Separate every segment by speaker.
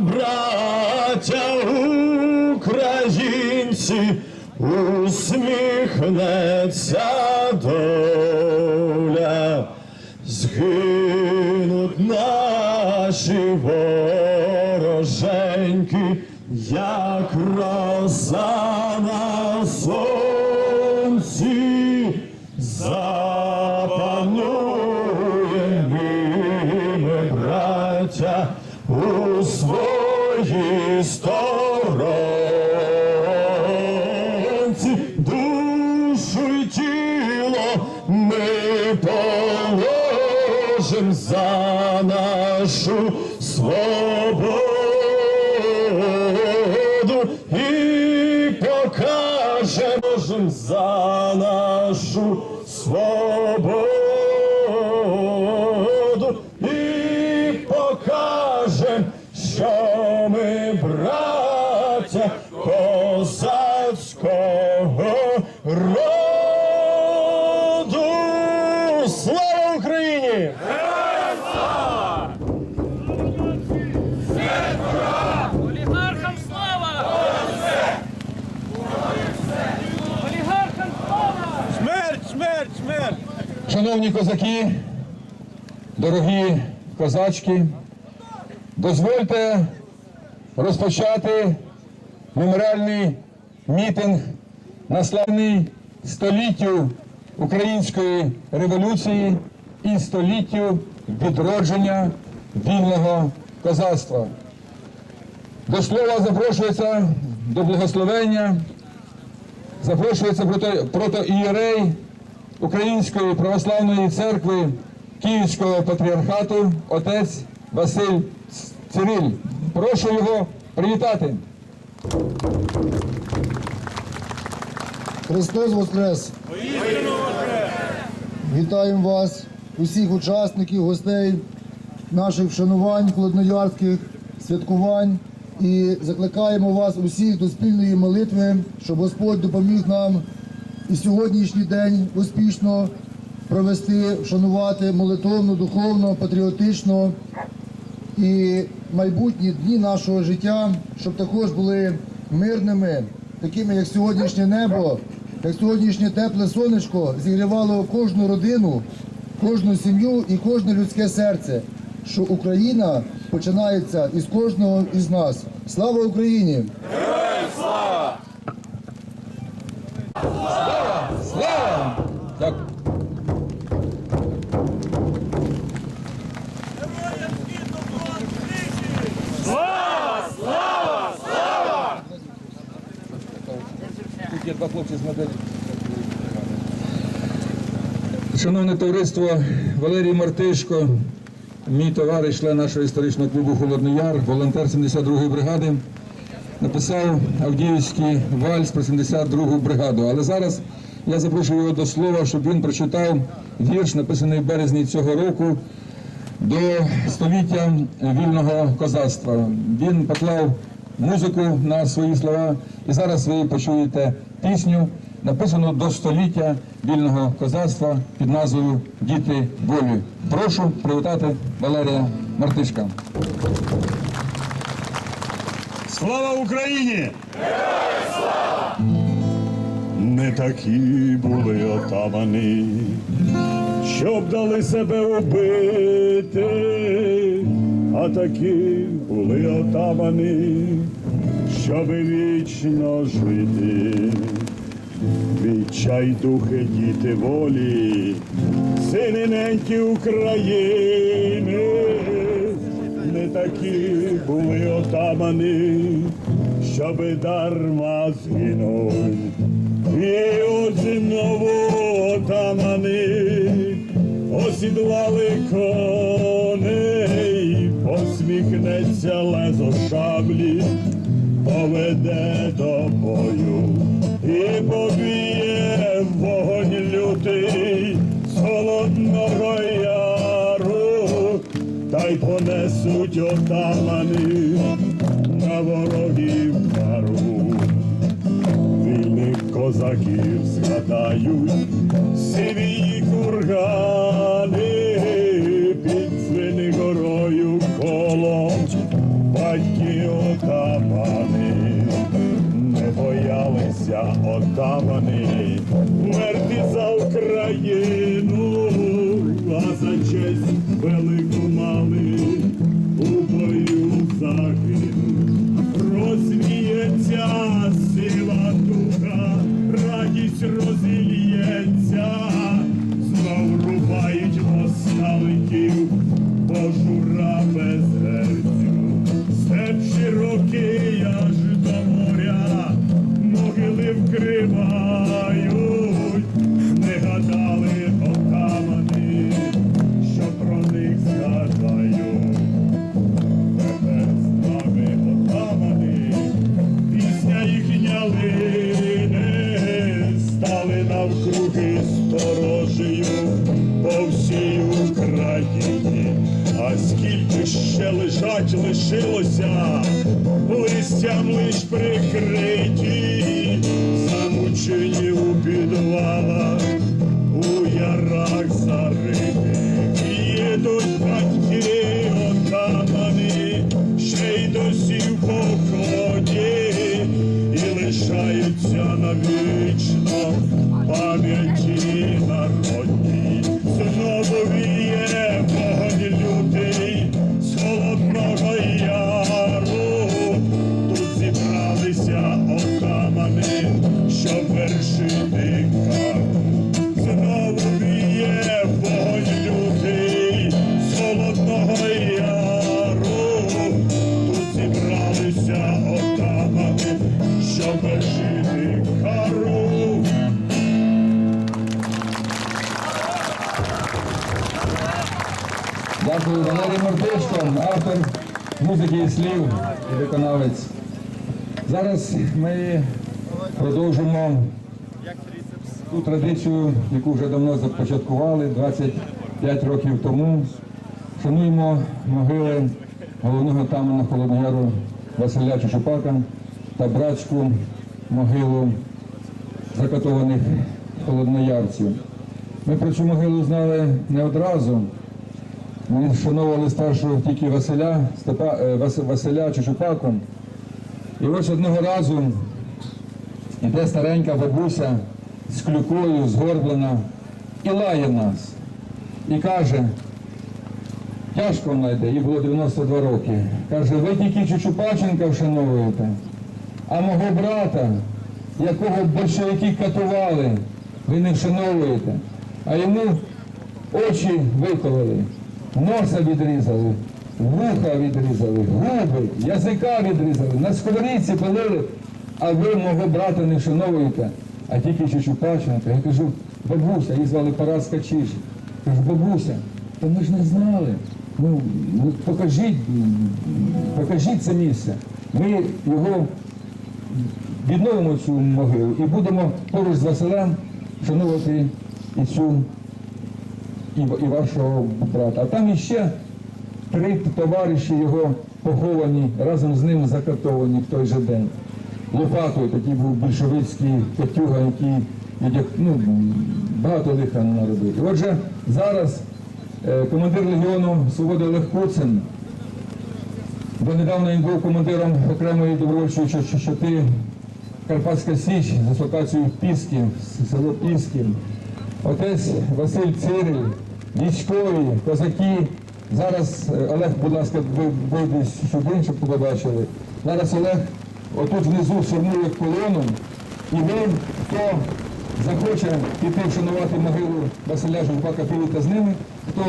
Speaker 1: браття українці, усміхнеться сторонці, душу й тіло ми положим за нашу свободу і покажемо за нашу свободу
Speaker 2: Шановні козаки, дорогі козачки, дозвольте розпочати меморіальний мітинг наславний століттю української революції і століттю відродження вільного козацтва. До слова запрошується до благословення, запрошується прото- протоієрей Української православної церкви Київського патріархату отець Василь Цириль. Прошу його привітати.
Speaker 3: Христос Воскрес! Вітаємо вас, усіх учасників, гостей наших вшанувань, холодноярських святкувань і закликаємо вас усіх до спільної молитви, щоб Господь допоміг нам і сьогоднішній день успішно провести, вшанувати молитовно, духовно, патріотично і майбутні дні нашого життя, щоб також були мирними, такими як сьогоднішнє небо, як сьогоднішнє тепле сонечко зігрівало кожну родину, кожну сім'ю і кожне людське серце, що Україна починається із кожного із нас. Слава Україні!
Speaker 2: Слава! Є два хлопці з моделі. Шановне товариство, Валерій Мартишко, мій товариш, член нашого історичного клубу Холодний Яр, волонтер 72-ї бригади, написав Авдіївський вальс про 72-гу бригаду. Але зараз я запрошую його до слова, щоб він прочитав вірш, написаний в березні цього року до століття вільного козацтва. Він поклав музику на свої слова, і зараз ви почуєте пісню, написану до століття вільного козацтва під назвою Діти волі. Прошу привітати Валерія Мартишка.
Speaker 1: Слава Україні! Не такі були отамани, щоб дали себе убити, а такі були отамани, щоб вічно жити. Відчайдухи діти волі, сини неньки України, не такі були отамани, щоби дарма згинуть. І ось знову отамани осідлали коней, посміхнеться лезо шаблі, поведе до бою і поб'є вогонь лютий з холодного яру, та й понесуть отамани на ворогів кару. Вільних козаків згадають сиві кургани боялися отамани, мерти за Україну, навічно в пам'яті народній. Знову віє вогонь лютий з холодного яру. Тут зібралися отамани, щоб вершити кару. Знову віє вогонь лютий з холодного яру. Тут зібралися отамани, щоб вершити
Speaker 2: Дякую, Валерій Мартишко, автор музики і слів і виконавець. Зараз ми продовжимо ту традицію, яку вже давно започаткували 25 років тому. Шануємо могили головного тамана Холодногору Василя Чучупака та братську могилу закатованих холодноярців. Ми про цю могилу знали не одразу. Ми вшановували старшого тільки Василя, Степа, е, Василя Чучупаку. І ось одного разу іде старенька бабуся з клюкою, згорблена, і лає нас. І каже, тяжко вона йде, їй було 92 роки. Каже, ви тільки Чучупаченка вшановуєте, а мого брата, якого большевики катували, ви не вшановуєте. А йому очі викололи, носа відрізали, вуха відрізали, губи, язика відрізали, на сковорідці пилили, а ви мого брата не вшановуєте, а тільки Чучупаченка. Я кажу, бабуся, її звали Параска Чиж. Кажу, бабуся, та ми ж не знали. Ну, ну покажіть, покажіть це місце. Ми його відновимо цю могилу і будемо поруч з Василем вшановувати і цю і, і вашого брата. А там іще три товариші його поховані, разом з ним закатовані в той же день. Лопатою такий був більшовицький Катюга, який ну, багато лиха наробив. Отже, зараз е, командир Легіону Свободи Олег Куцин, недавно він був командиром окремої добровольчої чо- Карпатська Січ з дислокацією в Піски, село Піски. Отець Василь Цириль, військові, козаки. Зараз е, Олег, будь ласка, ви вийди сюди, щоб побачили. Зараз Олег отут внизу сформує колону, і ви, хто захоче піти вшанувати могилу Василя Журбака, підете з ними. Хто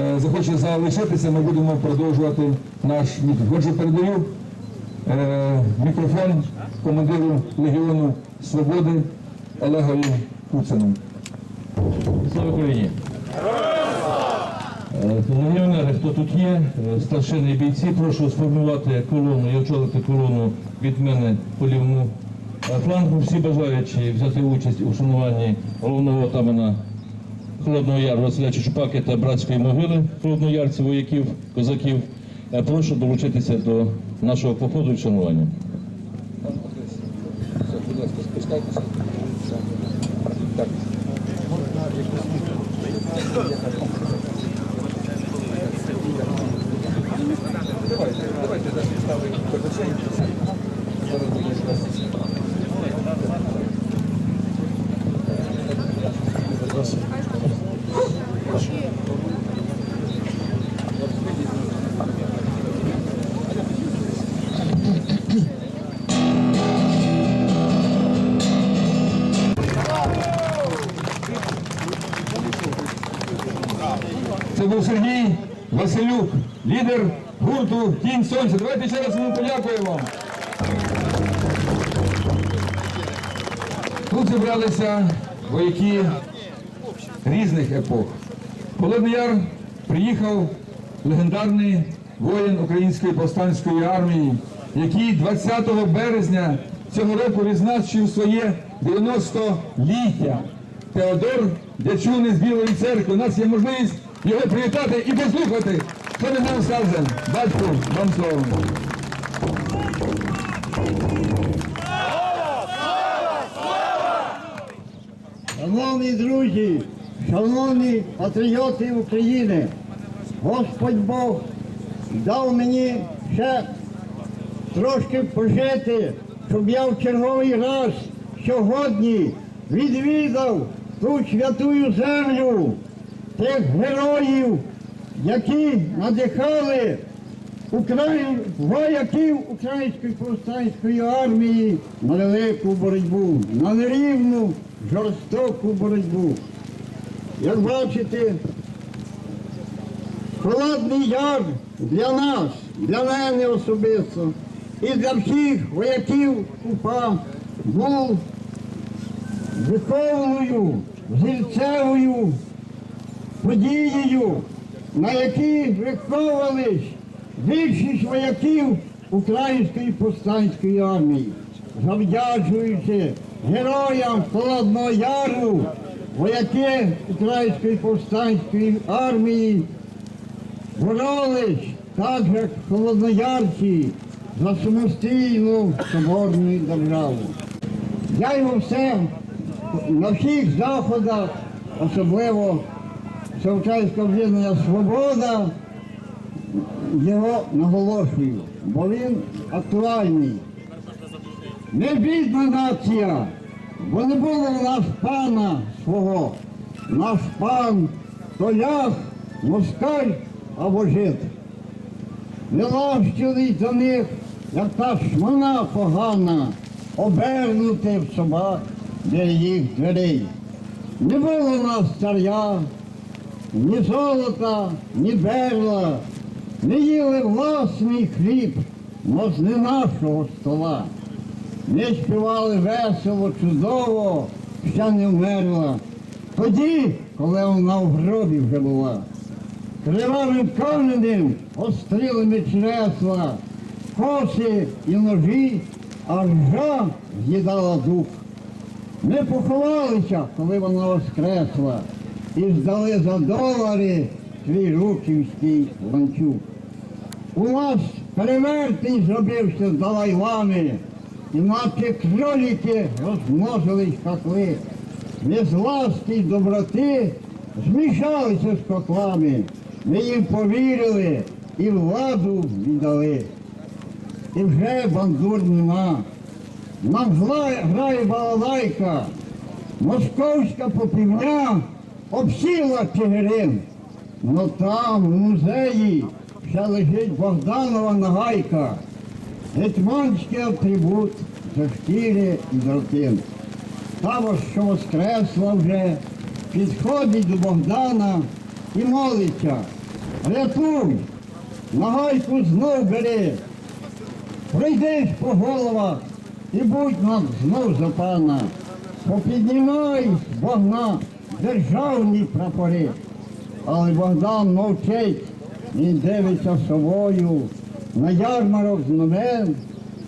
Speaker 2: е, захоче залишитися, ми будемо продовжувати наш мітинг. Отже, передаю е, мікрофон командиру Легіону Свободи Олегові Куцину.
Speaker 4: Слава Україні! Легіонери, хто тут є, е, старшини бійці, прошу сформувати колону і очолити колону від мене по лівому е, флангу. Всі бажаючі взяти участь у вшануванні головного отамана Холодного Яру Василя Чучупаки та братської могили холодноярців, вояків, козаків. Е, Прошу долучитися до нашого походу і вшанування.
Speaker 2: Василюк, лідер гурту Тінь Сонця. Давайте ще раз йому подякуємо. Тут зібралися вояки різних епох. Холодний Яр приїхав легендарний воїн Української повстанської армії, який 20 березня цього року відзначив своє 90-ліття. Теодор Дячуни з Білої церкви. У нас є можливість його привітати і послухати, нам скаже. Батько, вам слово.
Speaker 5: Шановні друзі, шановні патріоти України, Господь Бог дав мені ще трошки пожити, щоб я в черговий раз сьогодні відвідав ту святую землю тих героїв, які надихали Україн, вояків Української повстанської армії на велику боротьбу, на нерівну, жорстоку боротьбу. Як бачите, Холодний яр для нас, для мене особисто і для всіх вояків УПА був виховною, зільцевою подією, на якій виховувались більшість вояків Української повстанської армії, завдячуючи героям Холодного Яру, вояки Української повстанської армії боролись так як холодноярці за самостійну соборну державу. Я його все на всіх заходах, особливо Всеукраїнського об'єднання Свобода, його наголошую, бо він актуальний. Ми бідна нація, бо не було у нас пана свого. Наш пан то ляг, москаль або жид. Не лащили за них, як та шмана погана, обернути в собак для їх дверей. Не було у нас царя, ні золота, ні берла, не їли власний хліб, з не нашого стола. Ми співали весело, чудово, ще не вмерла. Тоді, коли вона в гробі вже була. Кривавим каменем острілими чресла, коси і ножі, а ржа з'їдала дух. Ми поховалися, коли вона воскресла, і здали за долари свій руківський ланцюг. У нас перевертень зробився з далайлами, і наче кроліки розмножились хахли. Ми з ласки й доброти змішалися з котлами. Ми їм повірили і владу віддали. І вже бандур нема. Нам грає балалайка, московська попівня обсіла Чигирин. Но там, в музеї, ще лежить Богданова нагайка, гетьманський атрибут за шкіри і дротин. Та, що воскресла вже, підходить до Богдана і молиться. Рятуй, нагайку знов бери, пройдеш по головах і будь нам знов за пана. Попіднімай Богна державні прапори. Але Богдан мовчить, він дивиться совою на ярмарок знамен,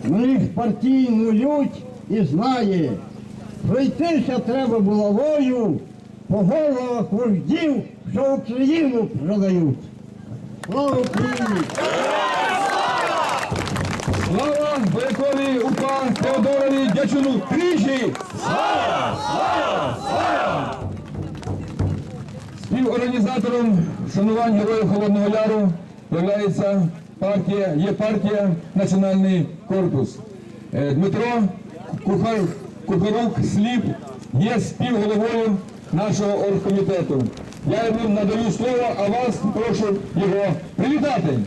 Speaker 5: на їх партійну лють і знає, пройтися треба булавою по головах вождів, що Україну продають. Слава Україні!
Speaker 2: Слава воякові УПА Теодорові Дячуну! Тричі! Слава! Слава! Слава! Співорганізатором вшанувань Героїв Холодного Яру являється партія, є партія Національний корпус. Е, Дмитро Кухар, Кухарук Сліп є співголовою нашого оргкомітету. Я йому надаю слово, а вас прошу його привітати.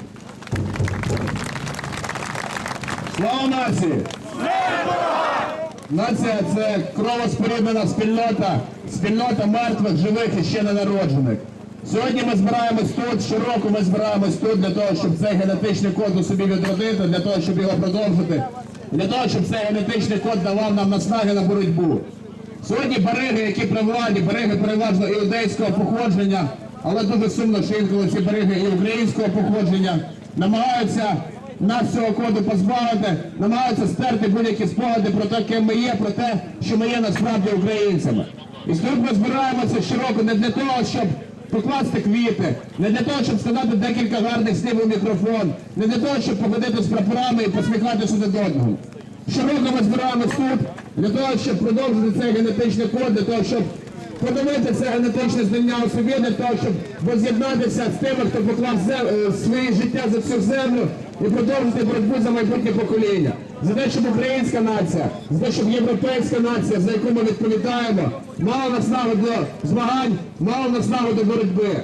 Speaker 1: Слава нації! Нація це кровоспоріднена спільнота, спільнота мертвих, живих і ще ненароджених.
Speaker 6: Сьогодні ми збираємось тут, щороку ми збираємось тут для того, щоб цей генетичний код у собі відродити, для того, щоб його продовжити, для того, щоб цей генетичний код давав нам наснаги на боротьбу. Сьогодні бариги, які при владі, бариги переважно іудейського походження, але дуже сумно, що інколи ці бариги і українського походження намагаються нас цього коду позбавити, намагаються стерти будь-які спогади про те, ким ми є, про те, що ми є насправді українцями. І тут ми збираємося щороку не для того, щоб покласти квіти, не для того, щоб сказати декілька гарних слів у мікрофон, не для того, щоб походити з прапорами і посміхатися один одного. Щороку ми збираємось тут для того, щоб продовжити цей генетичний код, для того, щоб подивити це генетичне знання у собі, для того, щоб воз'єднатися з тими, хто поклав зем- е, своє життя за всю землю і продовжити боротьбу за майбутнє покоління. За те, щоб українська нація, за те, щоб європейська нація, за яку ми відповідаємо, мала наснагу до змагань, мала наснагу до боротьби.